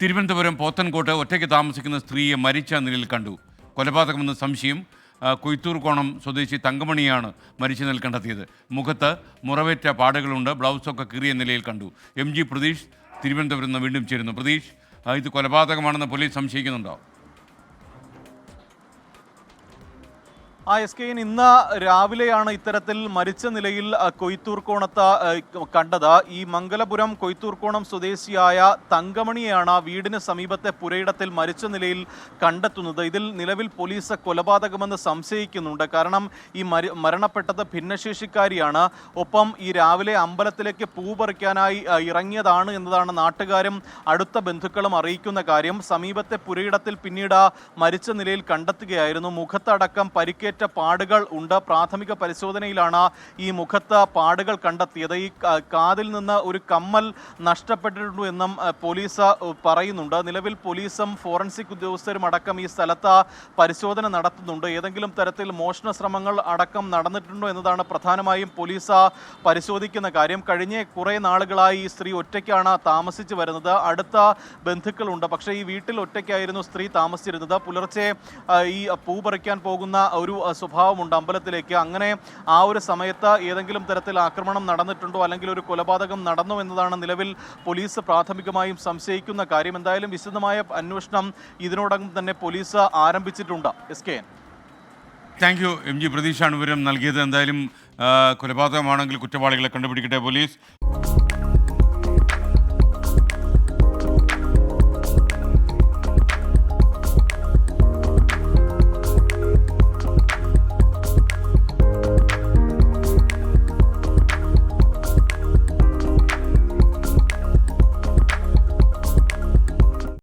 തിരുവനന്തപുരം പോത്തൻകോട്ട് ഒറ്റയ്ക്ക് താമസിക്കുന്ന സ്ത്രീയെ മരിച്ച നിലയിൽ കണ്ടു. കൊലപാതകമെന്ന സംശയം കൊയ്ത്തൂർകോണം കോണം സ്വദേശി തങ്കമണിയാണ് മരിച്ച നിലയിൽ കണ്ടെത്തിയത്. മുഖത്ത് മുറവേറ്റ പാടുകളുണ്ട് ബ്ലൗസൊക്കെ കീറിയ നിലയിൽ കണ്ടു. എം ജി പ്രതീഷ് തിരുവനന്തപുരം നിന്ന് വീണ്ടും ചേരുന്നു. പ്രതീഷ് ഇത് കൊലപാതകമാണെന്ന് പോലീസ് സംശയിക്കുന്നുണ്ടോ? ആ എസ് കെ ഇന്ന് രാവിലെയാണ് ഇത്തരത്തിൽ മരിച്ച നിലയിൽ കൊയ്ത്തൂർക്കോണത്ത് കണ്ടത്. ഈ മംഗലപുരം കൊയ്ത്തൂർക്കോണം സ്വദേശിയായ തങ്കമണിയാണ് വീടിന് സമീപത്തെ പുരയിടത്തിൽ മരിച്ച നിലയിൽ കണ്ടെത്തുന്നത്. ഇതിൽ നിലവിൽ പോലീസ് കൊലപാതകമെന്ന് സംശയിക്കുന്നുണ്ട്. കാരണം ഈ മരി മരണപ്പെട്ടത് ഭിന്നശേഷിക്കാരിയാണ്. ഒപ്പം ഈ രാവിലെ അമ്പലത്തിലേക്ക് പൂ പറിക്കാനായി ഇറങ്ങിയതാണ് എന്നതാണ് നാട്ടുകാരും അടുത്ത ബന്ധുക്കളും അറിയിക്കുന്ന കാര്യം. സമീപത്തെ പുരയിടത്തിൽ പിന്നീട് മരിച്ച നിലയിൽ കണ്ടെത്തുകയായിരുന്നു. മുഖത്തടക്കം പരിക്കേറ്റ പാടുകൾ ഉണ്ട്. പ്രാഥമിക പരിശോധനയിലാണ് ഈ മുഖത്ത് പാടുകൾ കണ്ടെത്തിയത്. ഈ കാതിൽ നിന്ന് ഒരു കമ്മൽ നഷ്ടപ്പെട്ടിട്ടുണ്ട് എന്നും പോലീസ് പറയുന്നുണ്ട്. നിലവിൽ പോലീസും ഫോറൻസിക് ഉദ്യോഗസ്ഥരും അടക്കം ഈ സ്ഥലത്ത് പരിശോധന നടത്തുന്നുണ്ട്. ഏതെങ്കിലും തരത്തിൽ മോഷണ ശ്രമങ്ങൾ അടക്കം നടന്നിട്ടുണ്ടോ എന്നതാണ് പ്രധാനമായും പോലീസ് പരിശോധിക്കുന്ന കാര്യം. കഴിഞ്ഞ കുറേ നാളുകളായി ഈ സ്ത്രീ ഒറ്റയ്ക്കാണ് താമസിച്ചു വരുന്നത്. അടുത്ത ബന്ധുക്കളുണ്ട്. പക്ഷേ ഈ വീട്ടിൽ ഒറ്റയ്ക്കായിരുന്നു സ്ത്രീ താമസിച്ചിരുന്നത്. പുലർച്ചെ ഈ പൂ പറിക്കാൻ പോകുന്ന ഒരു സ്വഭാവമുണ്ട്. അമ്പലത്തിലേക്ക് അങ്ങനെ ആ ഒരു സമയത്ത് ഏതെങ്കിലും തരത്തിൽ ആക്രമണം നടന്നിട്ടുണ്ടോ? അല്ലെങ്കിൽ ഒരു കൊലപാതകം നടന്നു എന്നതാണ് നിലവിൽ പോലീസ് പ്രാഥമികമായും സംശയിക്കുന്ന കാര്യം. എന്തായാലും വിശദമായ അന്വേഷണം ഇതിനോടകം തന്നെ പോലീസ് ആരംഭിച്ചിട്ടുണ്ട്. S K thank you M G പ്രതീഷാണ് വിവരം നൽകിയത്. എന്തായാലും കൊലപാതകമാണെങ്കിൽ കുറ്റവാളികളെ കണ്ടുപിടിക്കട്ടെ പോലീസ്.